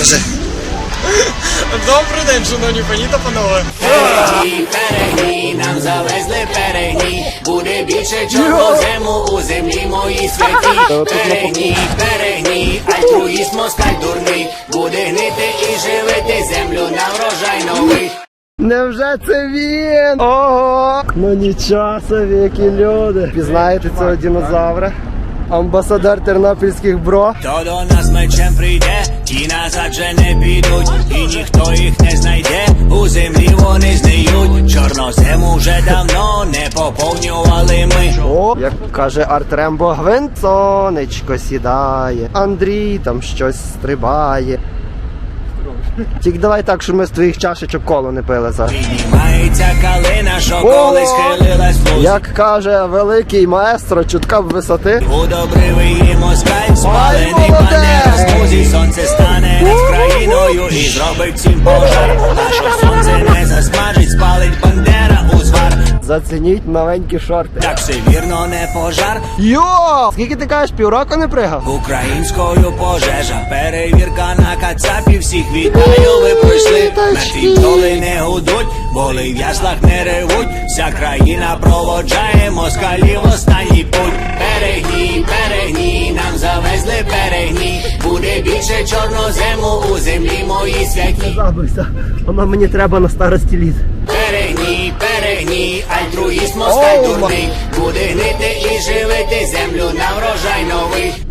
Кажи. Добрий день, шановні пані та панове. Перегні, перегні, нам завезли перегні, буде більше чорнозему у землі моїй святі. Перегні, перегні, альтруїст москаль дурний, буде гнити і живити землю на врожай новий. Невже це він? Ого! Ну нічого собі, які люди. Пізнаєте цього динозавра? Амбасадор тернопільських бро. Хто до нас мечем прийде, ті назад вже не підуть, і ніхто їх не знайде, у землі вони зниють. Чорнозем уже давно не поповнювали ми. О, як каже гвинт сонечко сідає. Андрій там щось стрибає. Тільки давай так, щоб ми з твоїх чашечок коло не пили зараз. Піднімається калина, що О! колись хилилась в лузі. Як каже великий маестро, чутка б висоти. Удобривий москаль, спалений молодець! панера з музі, сонце стане над країною і зробить всім пожар. Наше сонце не засмажить, спалить бандера у звар. Зацініть маленькі шорти. Так все вірно, не пожар. Йо! Скільки ти кажеш, півроку не пригав? Українською пожежа, перевірка на кацапі, всіх вітаю, ви пройшли. Мертві бджоли не гудуть, боли в яслах не ревуть. Вся країна проводжає москалів в останній путь. Перегні, перегні, нам завезли перегні. Буде більше чорнозему у землі моїй святі. Воно мені треба на старості літ. Перегні, перегні, альтруїст альтруїзм, остай дурний. Буде гнити і живити землю на врожай новий.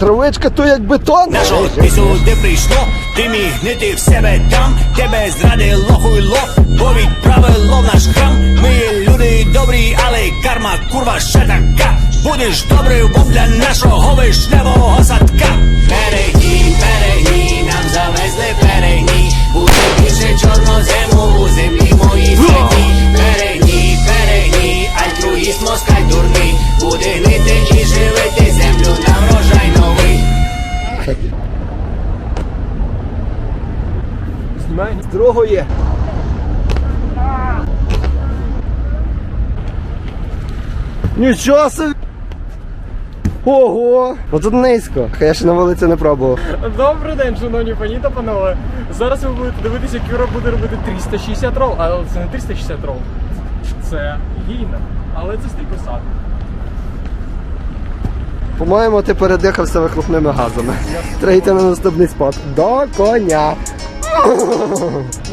Травичка то як бетон. На що ти сюди прийшло? Ти міг гнити в себе там, тебе зрадило хуйло, бо відправило в наш храм. Ми люди добрі, але карма курва ще така. Будеш добрий був для нашого вишневого садка. Перегні, перегні, нам завезли перегні. Буде більше чорнозему у землі моїй святі. Перегні, перегні, альтруїст москаль дурний. Буде гнити і живити Знімай. З другої. Нічого собі. Ого! Ну тут низько. Я ще на вулиці не пробував. Добрий день, шановні пані та панове. Зараз ви будете дивитися, як Юра буде робити 360 рол, але це не 360 рол. Це гійна. Але це стріпосад. По-моєму, ти передихався вихлопними газами. Треба йти на наступний спот. До коня.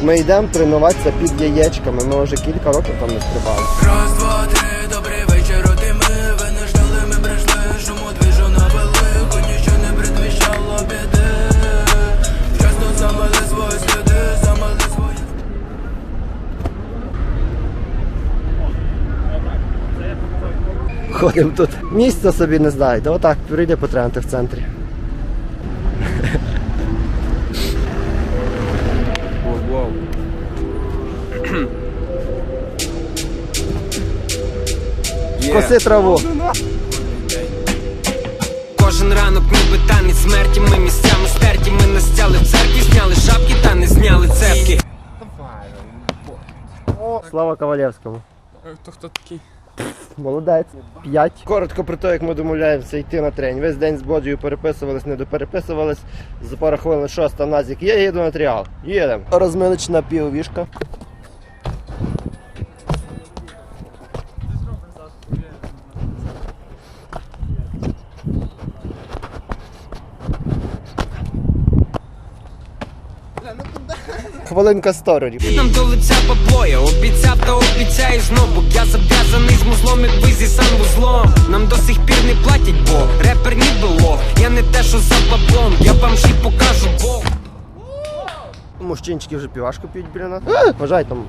Ми йдемо тренуватися під яєчками. Ми вже кілька років там не стрибали. Раз, два, три, добрий вечір, от і ми Ви не ждали, ми прийшли, шуму двіжу навели Ніщо не предвіщало біди Вчасно замили свої сліди, замили свої Ходимо тут. Місця собі не знаєте. Отак, прийде потренти в центрі. Коси траву. Кожен ранок ніби танець смерті, ми місцями стерті, ми настяли в церкві, зняли шапки та не зняли цепки. Слава Ковалєвському. То хто такий? Молодець. П'ять. Коротко про те, як ми домовляємося йти на тренінг. Весь день з Боджею переписувались, не допереписувались. За пару хвилин шоста назік. Я їду на тріал. Їдемо. Розминочна піввішка. Хвилинка сторорів. Нам до лиця поплоє, обіцяв та обіцяю знову. Я зав'язаний з музлом, як ви зі санвузлом. Нам до сих пір не платять, бо репер ні було. Я не те, що за баблом, я вам ще покажу бо. Мужчинчики вже півашку п'ють біля нас. Вважай там.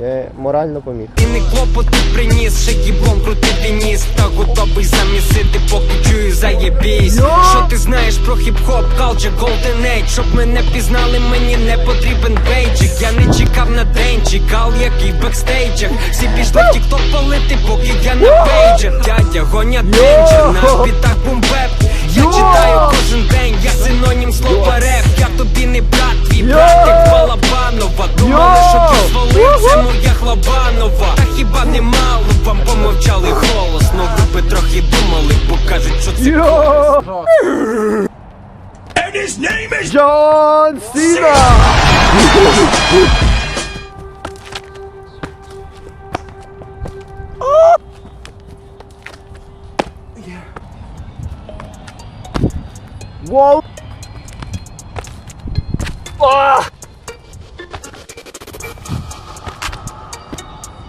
Я морально поміг. І не клопоти приніс, ще діблом крутити ніс Та готовий замісити, поки чую заєбісь. Що ти знаєш про хіп-хоп, culture, golden age. Щоб мене пізнали, мені не потрібен бейджик. Я не чекав на день, чекав, який в бекстейджах. Всі пішли в тік-ток палити, поки я на пейджах. Дядя, гоня денджер, наш бітак бумбеп Я читаю кожен день, я синонім слова реп. Я тобі не брат, твій брат, як Балабанова. Думали, що ти звалив, це моя хлабанова Та хіба не мало вам помовчали голосно? Ви би трохи думали, бо кажуть, що це And his name is Джон Сіна! Воу! А!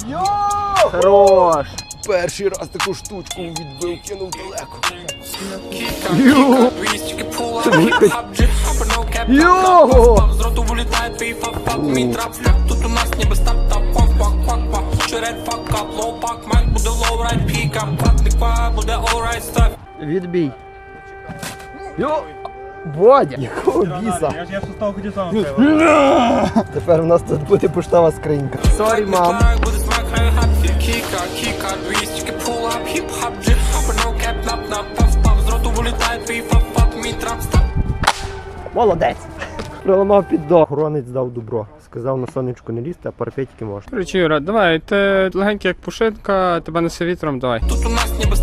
Йо! Хорош! Перший раз таку штучку відбив, кинув далеко. Йо! Його! З роту вилітає твій фак-фак Мій трап-степ, тут у нас ніби стап-тап Квак-квак-квак-квак Черед фак-кап, лоу-пак Майк буде лоу-райд, піка Пратниква, буде all-right Відбій. Йо! Бодя! Якого біса? Я ж я став хотів сам Тепер у нас тут буде поштова скринька. Сорі, мам. Молодець. Проламав під до. Охоронець дав добро. Сказав на сонечку не лізти, а парапетики можна. Короче, Юра, давай, ти легенький як пушинка, тебе несе вітром, давай. Тут у нас ніби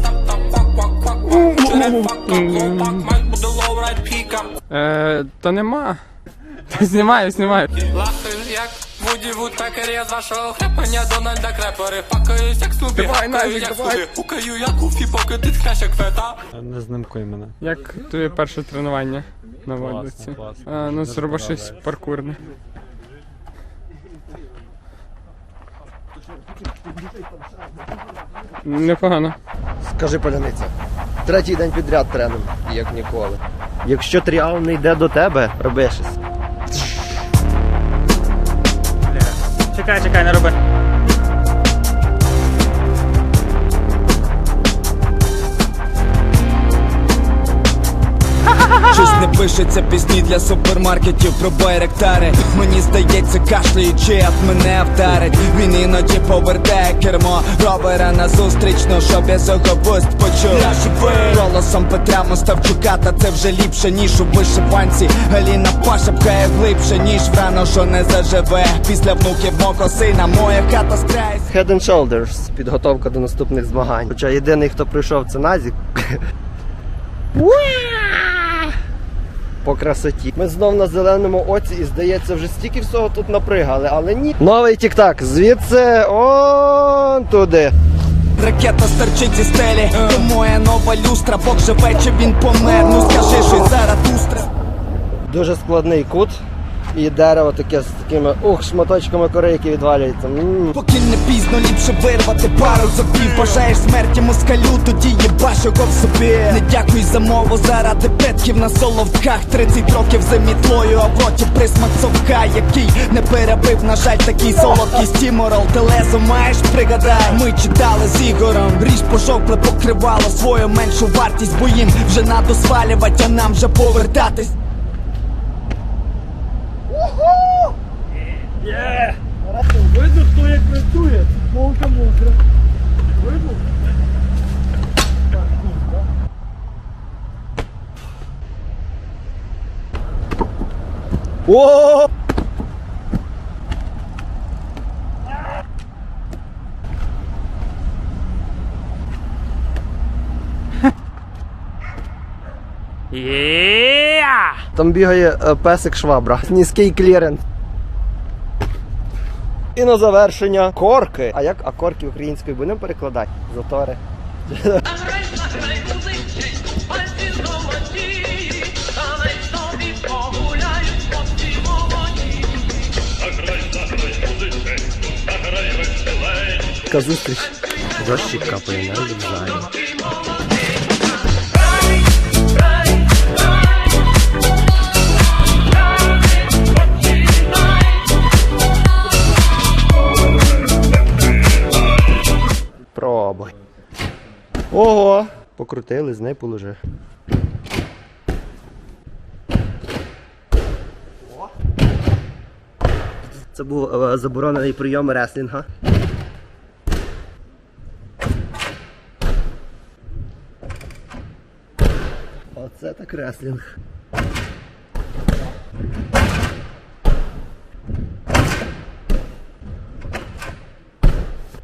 Е, та нема. Знімаю, знімаю. Як Вуді Вудпекер, я з вашого хрепання Дональда Крепери Факаюсь як Снупі, Давай, Назік, як давай. Снупі як Гуфі, поки ти тхнеш як фета Не знимкуй мене. Як твоє перше тренування на вулиці? класно. А, ну Дуже зроби щось паркурне. Непогано. Скажи поляниця. Третій день підряд треном, як ніколи. Якщо тріал не йде до тебе, роби щось. Чекай, чекай, не роби. Пишеться пісні для супермаркетів про байректари. Мені здається, кашляючи, от мене вдарить. Він іноді повертає кермо ровера назустріч, ну щоб я зогобуст почув. Я живий голосом Петра Моставчука, та це вже ліпше, ніж у вишиванці. Галіна Паша пхає глибше, ніж врано, що не заживе. Після внуків мого сина, моя хата з Head and Shoulders. Підготовка до наступних змагань. Хоча єдиний, хто прийшов, це Назік. По красоті. Ми знов на зеленому оці і здається, вже стільки всього тут напригали, але ні. Новий тік-так. Звідси он туди. Ракета стерчить зі стелі, то моя нова люстра, Бог живе, чи він помер, ну скажи що зараз устра. Дуже складний кут. І дерево таке з такими ух, шматочками кори, які відвалюються. Поки не пізно, ліпше вирвати пару зубів. Бажаєш смерті москалю, тоді їбаш його в собі. Не дякуй за мову заради петків на соловках. 30 років за мітлою, а в роті присмак совка Який не перебив, на жаль, такий солодкий стіморал. Телезу маєш, пригадай, ми читали з Ігорем. Ріж пожовкле покривало свою меншу вартість Бо їм вже надо свалювать, а нам вже повертатись Видно, хто як працює. Полка мокра. Видно? О! Там бігає е, песик швабра. Низький кліренс. І на завершення корки. А як а корки українською будемо перекладати? Затори. Така зустріч. Дощик капає на вокзалі. Пробуй. Покрутили, з неї положи. Це був е, заборонений прийом реслінга. Оце так реслінг.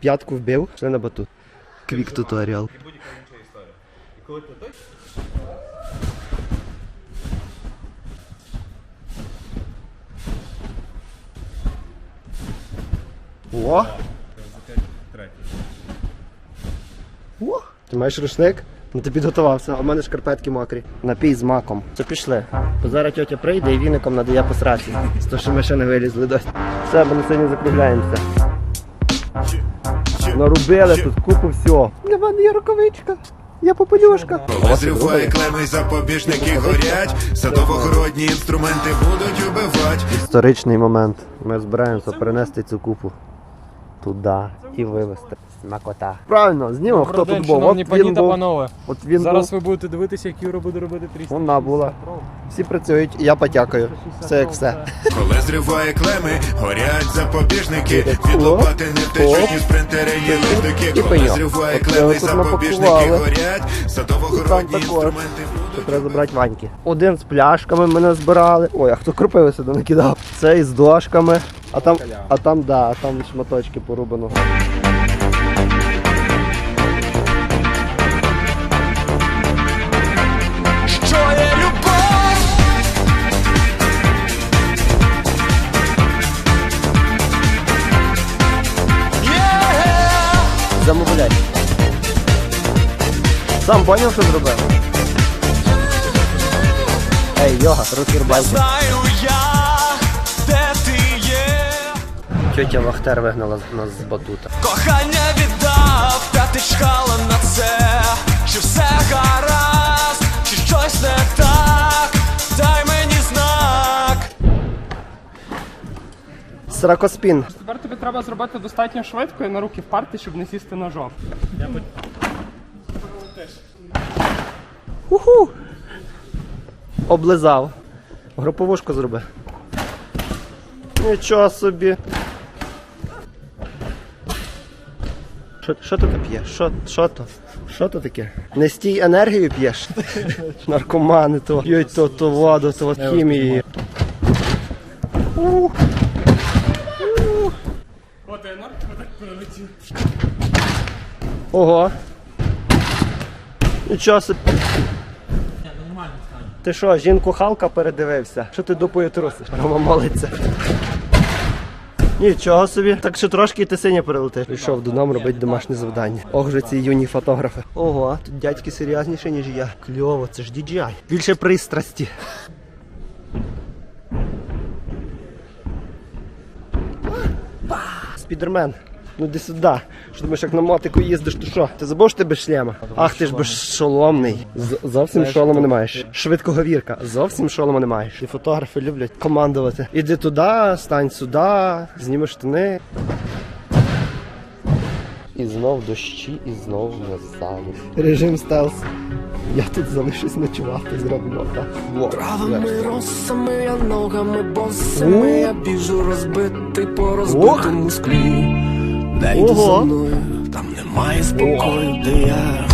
П'ятку вбив, ще на батут. Квік туторіал. Gut, und durch. О! О! Ти маєш рушник? Ну ти підготувався, а в мене шкарпетки мокрі. Напій з маком. Це пішли. Бо зараз тьотя прийде і віником надає посраці, З того, що ми ще не вилізли досі. Все, ми на сьогодні закругляємося. Нарубили тут купу всього. Для мене є рукавичка. Я попелюшка. Розриває клеми, запобіжники горять, садово-городні інструменти будуть убивать. Історичний момент. Ми збираємося принести цю купу туди і вивезти. Смакота. Правильно, знімемо, хто тут був. От він та був. панове. От він Зараз був. ви будете дивитися, як Юра буде робити 300. Вона була. Всі працюють, і я потякаю. Все як все. Коли зриває клеми, горять запобіжники. Від лопати не втечуть оп. ні спринтери, ні листики. І Коли зриває клеми, запобіжники горять, садово-городні інструменти будуть. треба забрати ваньки. Один з пляшками мене збирали. Ой, а хто кропиви сюди накидав? Цей з дошками. А там, а там, да, а там шматочки порубано. Що є любов? Замовляй. Сам поняв, що зробив? Ей, йога, руки рубайки. Знаю Тьотя Вахтер вигнала нас з батута. Кохання віддав, та ти чхала на це. Чи все гаразд, чи щось не так? Дай мені знак. Сракоспін. Тепер тобі треба зробити достатньо швидко і на руки впарти, щоб не сісти на жов. Уху! Облизав. Груповушку зроби. Нічого собі. Що, що ти тут п'єш? Що, що то? Що то таке? Не стій енергію п'єш? Наркомани то п'ють то, то воду, то от хімії. Ого. Нічого собі. Ти що, жінку Халка передивився? Що ти дупою трусиш? Рома молиться. Нічого собі. Так що трошки і ти синя перелетиш. Прийшов додому робити домашнє завдання. Ох вже ці юні фотографи. Ого, тут дядьки серйозніші, ніж я. Кльово, це ж DJI. Більше пристрасті. Спідермен. Ну іди сюди. Що думаєш, як на мотику їздиш, то що? Ти забув, що ти без шлема? Ах, ти ж безшоломний. Зовсім шолома не маєш. Швидкоговірка. Зовсім шолома не маєш. І фотографи люблять командувати. Іди туди, стань сюди, зніми штани. І знов дощі, і знов не стану. Режим стелс. Я тут залишусь ночувати, зроблю так. Во. Правими росами, я ногами босими, я біжу розбитий по розбитому склі. Йду за мною, там немає спокою, де я.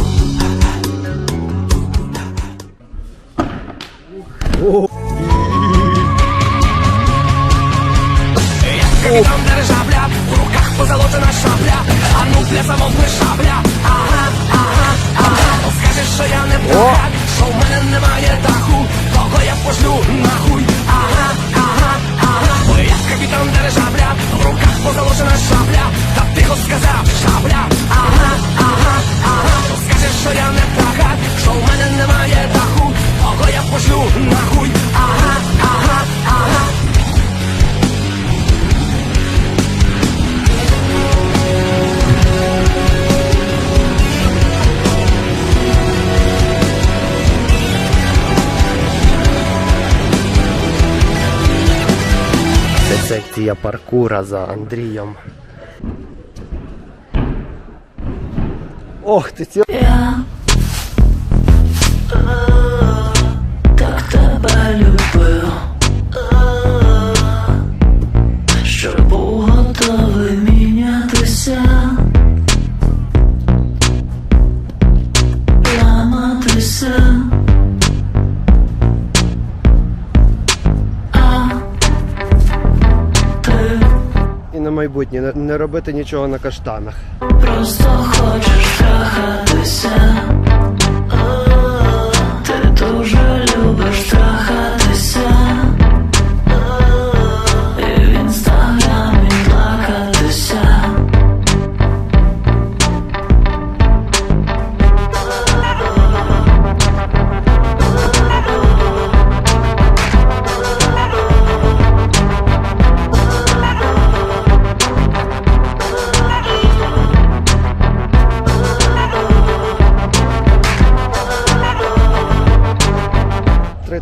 Капітан дирижабля, в руках позолочена шабля, а ну для замовкни шабля. Ага, ага, ага. Скажеш, що я не прокат, що в мене немає даху, кого я пошлю нахуй. Ага, я капітан дирижабля, в руках позолочена шабля, та тихо сказав шабля. Ага, ага, ага. Скажеш, що я не птаха, що в мене немає даху, кого я пошлю нахуй. Ага, ага, ага. Секція паркура за Андрієм. Ох, ти ці... робити нічого на каштанах. Просто хочеш трахатися.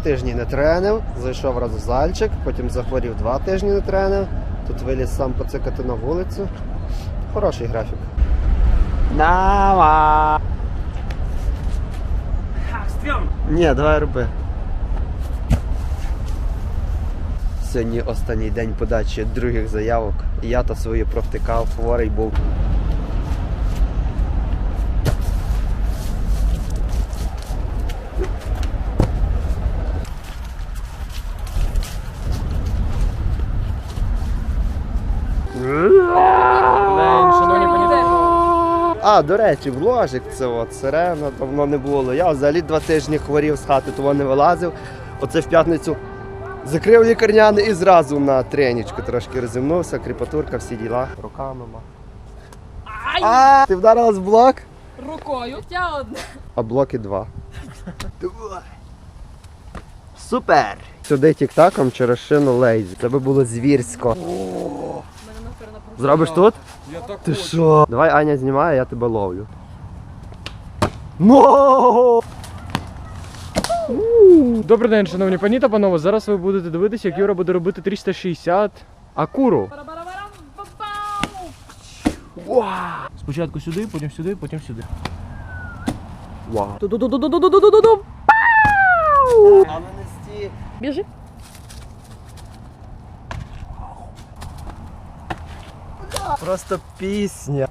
Тижні не тренив, зайшов раз в зальчик, потім захворів два тижні не тренив. Тут виліз сам поцикати на вулицю. Хороший графік. Давай! Ні, давай роби. Сьогодні останній день подачі других заявок. Я то свої провтикав, хворий був. Блін, шановні пані. А, до речі, вложик це от сирена давно не було. Я взагалі два тижні хворів з хати, того не вилазив. Оце в п'ятницю закрив лікарняний і зразу на тренічку трошки розімнувся, кріпатурка, всі діла. Руками ма. А, ти вдарилась в блок? Рукою. Я одна. А блоки два. Супер! Сюди тік-таком через шину лейзі. Це би було звірсько. Зробиш тут? Я так Ти що? Давай Аня знімає, я тебе ловлю. Ну! Добрий день, шановні пані та панове. Зараз ви будете дивитися, як Юра буде робити 360 акуру. Спочатку сюди, потім сюди, потім сюди. Вау. Біжи. Просто пісня.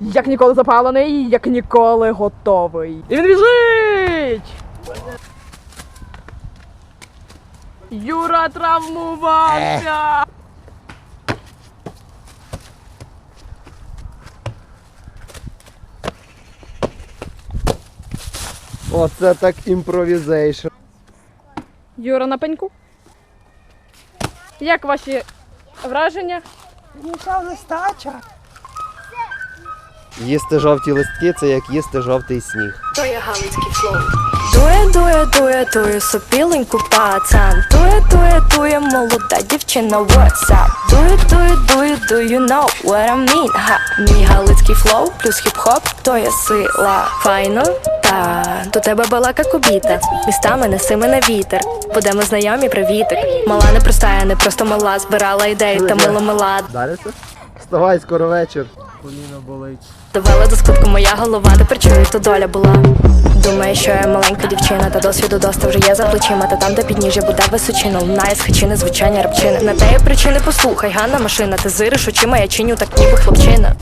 Як ніколи запалений, як ніколи готовий. І він біжить! Юра травмувався! Оце так імпровізейшн. Юра на пеньку. Як ваші враження? Їсти жовті листки це як їсти жовтий сніг. То є галицький флоу. Дує, дує, дує, дує, сопіленьку пацан. Дує, дує, дує, молода дівчина, what's up? Дує, дує, дує, do you know what I mean? Ха, мій галицький флоу плюс хіп-хоп, то є сила. Файно? До тебе балака кобіта. Містами неси мене вітер. Будемо знайомі, привітик. Мала не проста, я не просто мала, збирала ідеї та мило мила. Далі це? Вставай, скоро вечір. Коліна болить. Довела до скутку моя голова, тепер чую, то доля була. Думаю, що я маленька дівчина, та досвіду доста вже є за плечима, та там, де підніжжя буде височина, лунає з хачини звучання рабчини. На теї причини послухай, Ганна машина, ти зириш очима, я чиню так ніби хлопчина.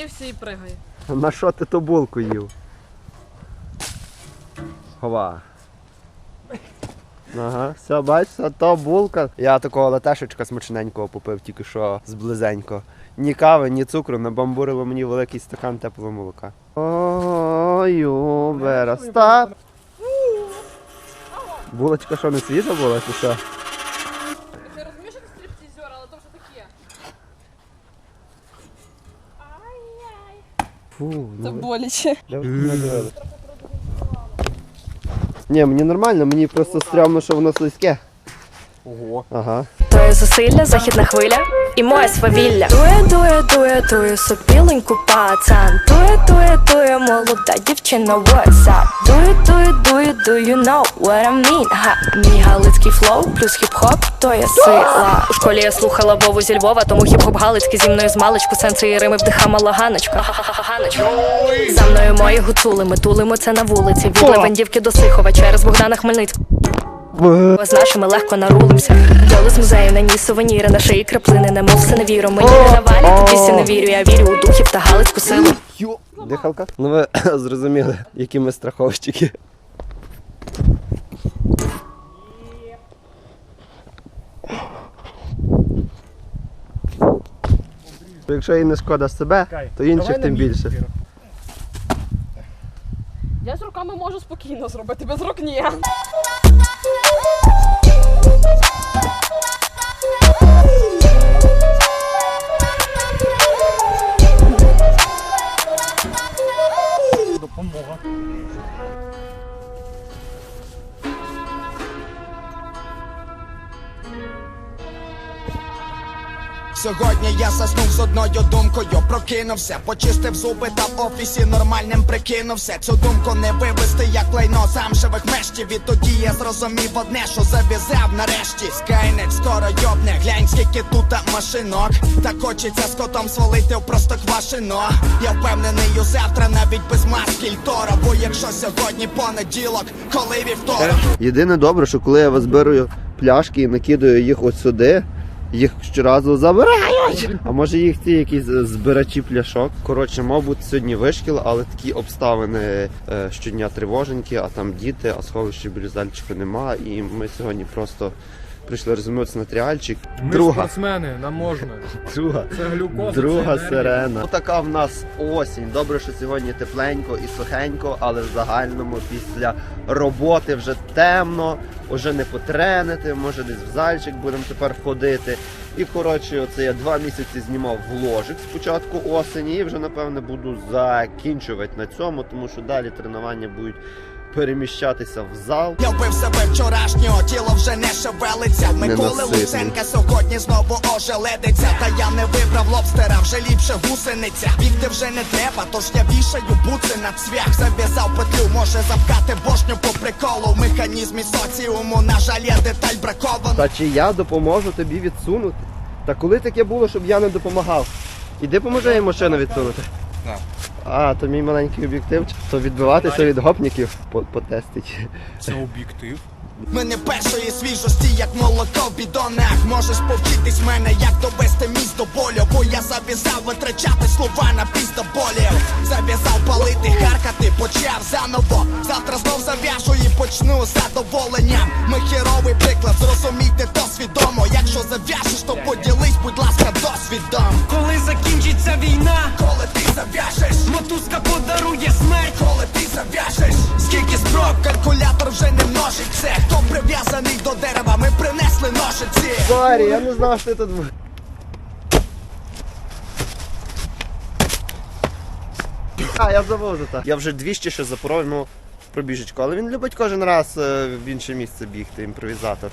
Наївся і пригає. На що ти ту булку їв? Хова. Ага, все, бачиш, то булка. Я такого латешечка смачненького попив, тільки що зблизенько. Ні кави, ні цукру, набамбурило мені великий стакан теплого молока. Ой, Убера, стоп! Булочка що не свіжа була, чи що? Ти розумієш, що це стриптізер, але то вже таке. Фу, ну, боляче. Ні, мені нормально, мені просто стрьомно, що воно слизьке. Ого. Ага. То зусилля, західна хвиля і моє свавілля. Дує, дує, дує, дує, сопіленьку пацан. Дує, дує, дує, молода дівчина, what's up? Дує, дує, дує, do you know what I mean? Ха, мій галицький флоу плюс хіп-хоп, то є сила. У школі я слухала Вову зі Львова, тому хіп-хоп галицький зі мною з маличку, сенси і рими вдихамала ганочка. Ганочка. За мною мої гуцули, ми тулимо це на вулиці. Від Левандівки до Сихова через Богдана Хмельницького. З нашими легко нарулимося. Доли з музею на ніс сувеніри, на шиї краплини, немов все не віру. Мені не навалі, тоді всі не вірю. Я вірю у духів та галицьку силу. Дихалка? Ну ви зрозуміли, які ми страховщики. Якщо їй не шкода себе, то інших тим більше. Я з руками можу спокійно зробити, без рук ні. Допомога. Сьогодні я заснув з одною думкою, прокинувся, почистив зуби та в офісі нормальним прикинувся. Цю думку не вивести, як лайно замшевих мештів. І тоді я зрозумів одне, що зав'язав нарешті. Скайнет скоро йобне, глянь, скільки тут машинок. Так хочеться з котом свалити в просто квашино. Я впевнений у завтра навіть без маски Тора. Бо якщо сьогодні понеділок, коли вівторок. Єдине добре, що коли я збираю пляшки і накидаю їх от сюди, їх щоразу забирають. А може їх ці якісь е, збирачі пляшок. Коротше, мабуть, сьогодні вишкіл, але такі обставини е, щодня тривоженькі, а там діти, а сховища біля зальчика нема. І ми сьогодні просто прийшли розумітися на тріальчик. Ми Друга. спортсмени, нам можна. Друга. Це глюкоза, Друга це сирена. Така в нас осінь. Добре, що сьогодні тепленько і сухенько, але в загальному після роботи вже темно, вже не потренити, може десь в зальчик будемо тепер ходити. І коротше, оце я два місяці знімав вложик спочатку осені, і вже напевне буду закінчувати на цьому, тому що далі тренування будуть переміщатися в зал. Я вбив себе вчорашнього, тіло вже не шевелиться. Миколи Луценка сьогодні знову ожеледиться. Та я не вибрав лобстера, вже ліпше гусениця. Бігти вже не треба, тож я вішаю буци на цвях. Зав'язав петлю, може запкати бошню по приколу. В механізмі соціуму, на жаль, є деталь бракована. Та чи я допоможу тобі відсунути? Та коли таке було, щоб я не допомагав? Іди поможи їй машину відсунути. А, то мій маленький об'єктив, то відбиватися від гопників потестить. Це об'єктив. Ми не першої свіжості, як молоко в бідонах. Можеш повчитись мене, як довести міст до болю. Бо я зав'язав витрачати слова на піздоболів. Зав'язав палити, харкати, почав заново. Завтра знов зав'яжу і почну з задоволенням. Ми херовий приклад, зрозумійте то свідомо. Якщо зав'яжеш, то поділись, будь ласка, досвідом. Ножиці. Я не знав, що ти тут буде. А, я забув за так. Я вже 200 ще запоров ну, пробіжечку, але він любить кожен раз е, в інше місце бігти, імпровізатор.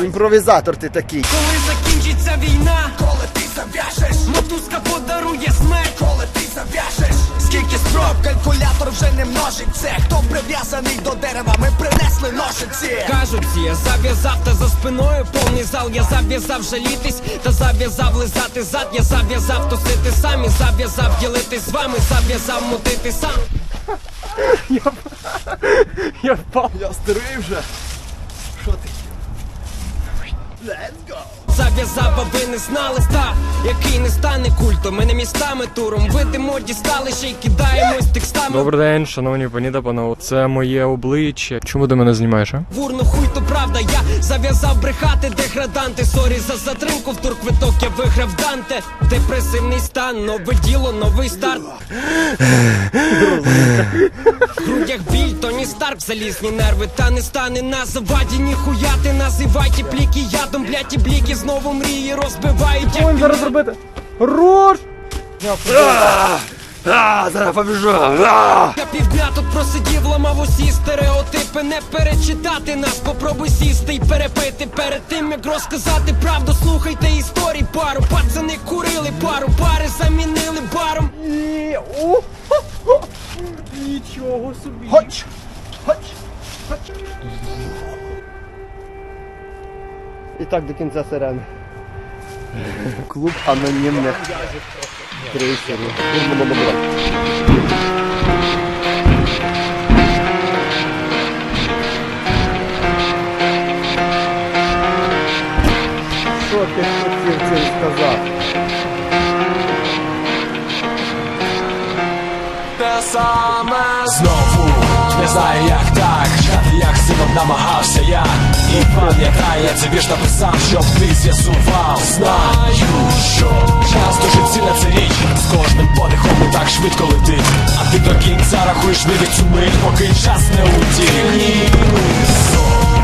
Імпровізатор ти такий. Коли закінчиться війна, Коли ти зав'яжеш, мотузка подарує смерть. коли ти зав'яжеш, скільки спроб, калькулятор вже не множить це. Хто прив'язаний до дерева, ми принесли ножиці. Кажуть, я зав'язав та за спиною повний зал. Я зав'язав жалітись та зав'язав лизати зад. Я зав'язав тусити сам і зав'язав ділитись з вами, зав'язав мутити сам. Я впав. Я старий вже. Зав'язав, а ви не знали став, який не стане культом. Мене містами туром видимо, дістали ще й кидаємось текстами. Добрий день, шановні пані та панове. Це моє обличчя. Чому ти мене знімаєш? а? Вурно хуй то правда, я зав'язав брехати деграданти. Сорі за затримку в турквиток я виграв Данте. Депресивний стан, нове діло, новий старт. В грудях біль, Тоні Старк, залізні нерви, та не стане на заваді, ніхуя ти називайте пліки ядом, блять, і бліки знову мрії розбивають. як зараз робити? Руш! А, зараз побіжу. Я півдня тут просидів, ламав усі стереотипи, не перечитати нас, попробуй сісти й перепити перед тим, як розказати правду, слухайте історій пару, пацани курили пару, пари замінили баром. І... Нічого собі. І так до кінця сирени. Клуб анонімних трейсерів. Що ти хотів цим сказати? Знову не знаю як так, як сином намагався я І пам'ятає, це вірш написав, щоб ти з'ясував. Знаю, що час дуже цінна це річ. З кожним подихом не так швидко летить А ти до кінця рахуєш вивід цю мить, поки час не утік. Ні,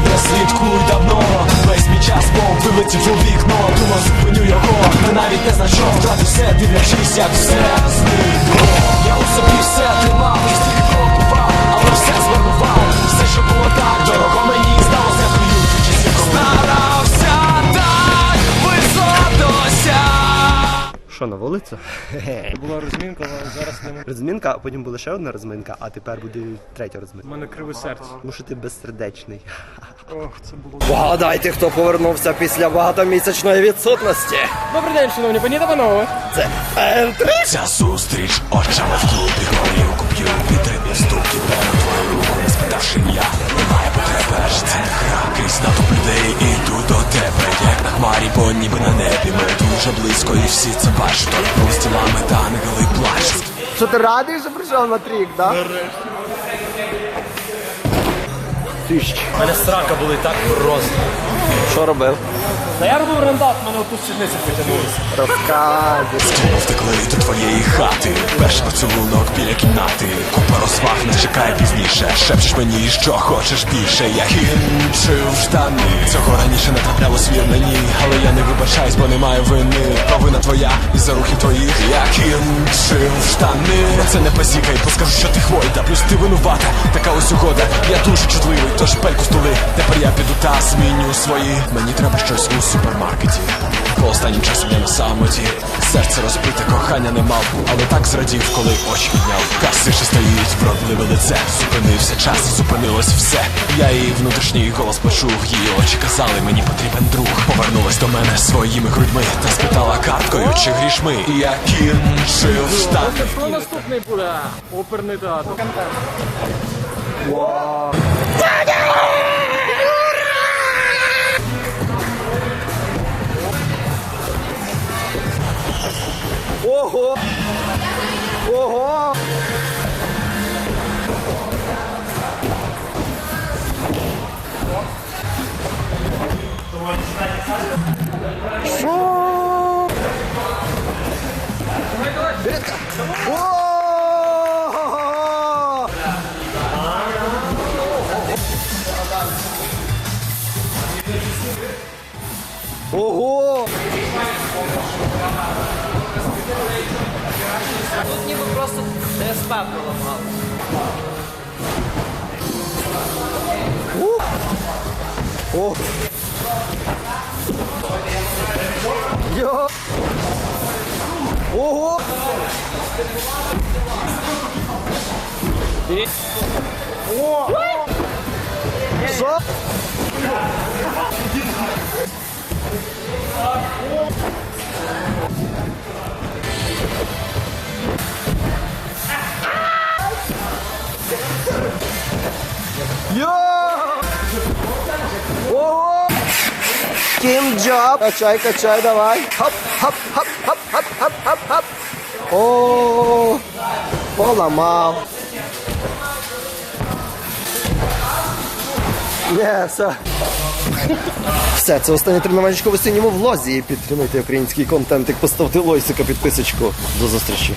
не слідкуй давно. Весь мій час мов вилетів у вікно. Думав зупиню його, та навіть не знайшов. Втратив все, дивлячись, як все зникло. Я у собі все тримав, Що, на вулицю? Була розмінка, але зараз не Розминка, а потім була ще одна розминка, а тепер буде третя У розминка. мене криве серце. Тому що ти безсердечний. Ох, це було. Вгадайте, хто повернувся після багатомісячної відсутності. Добрий день, шановні пані та панове. Це! Ця зустріч очами в клубі горілку п'ю Підтримів стуків беру твою руку Не спитавши ім'я, немає потреби Аж не гра людей іду до тебе Як на хмарі, бо ніби на небі. Ми дуже близько і всі це бачать. Торкнулись тілами та ангели плачуть Що ти радий, що прийшов на трік, да? Нарешті. У мене срака були так просто Що робив? Та я робив рендат, в мене отут сідниці потягнулися. Розказуй. Втекли до твоєї хати. Перший поцілунок біля кімнати. Купа розваг не чекає пізніше. Шепчеш мені, що хочеш більше Я кінчив штани. Цього раніше не траплялось вір мені. Але я не вибачаюсь, бо не маю вини. Провина твоя і за рухів твоїх Я кінчив штани. Про це не позікай, бо скажу, що ти хвойда. Плюс ти винувата, така ось угода. Я дуже чутливий, тож пельку стули Тепер я піду та зміню свої Мені треба щось у супермаркеті. Бо останнім часом я на самоті. Серце розбите, кохання не мав. Але так зрадів, коли очі підняв. Касише стоїть, вродливе лице. Зупинився час, зупинилось все. Я її внутрішній голос почув. Її очі казали, мені потрібен друг. Повернулась до мене своїми грудьми Та спитала карткою, чи грішми. І я кінчив штани Що наступний буде? Оперний театр. Ого! Ого! Що? Беретка! О! Ого! О! Йо! Ого! О! Що? Йо! Ого! Кім Джоб! Качай, качай, давай! Хоп, хоп, хоп, хоп, хоп, хоп, хоп, хоп! О, поламав. Не, все. Все, це останнє тренуванечко в осінньому влозі. Підтримуйте український контент, поставте лойсика, підписочку. До зустрічі.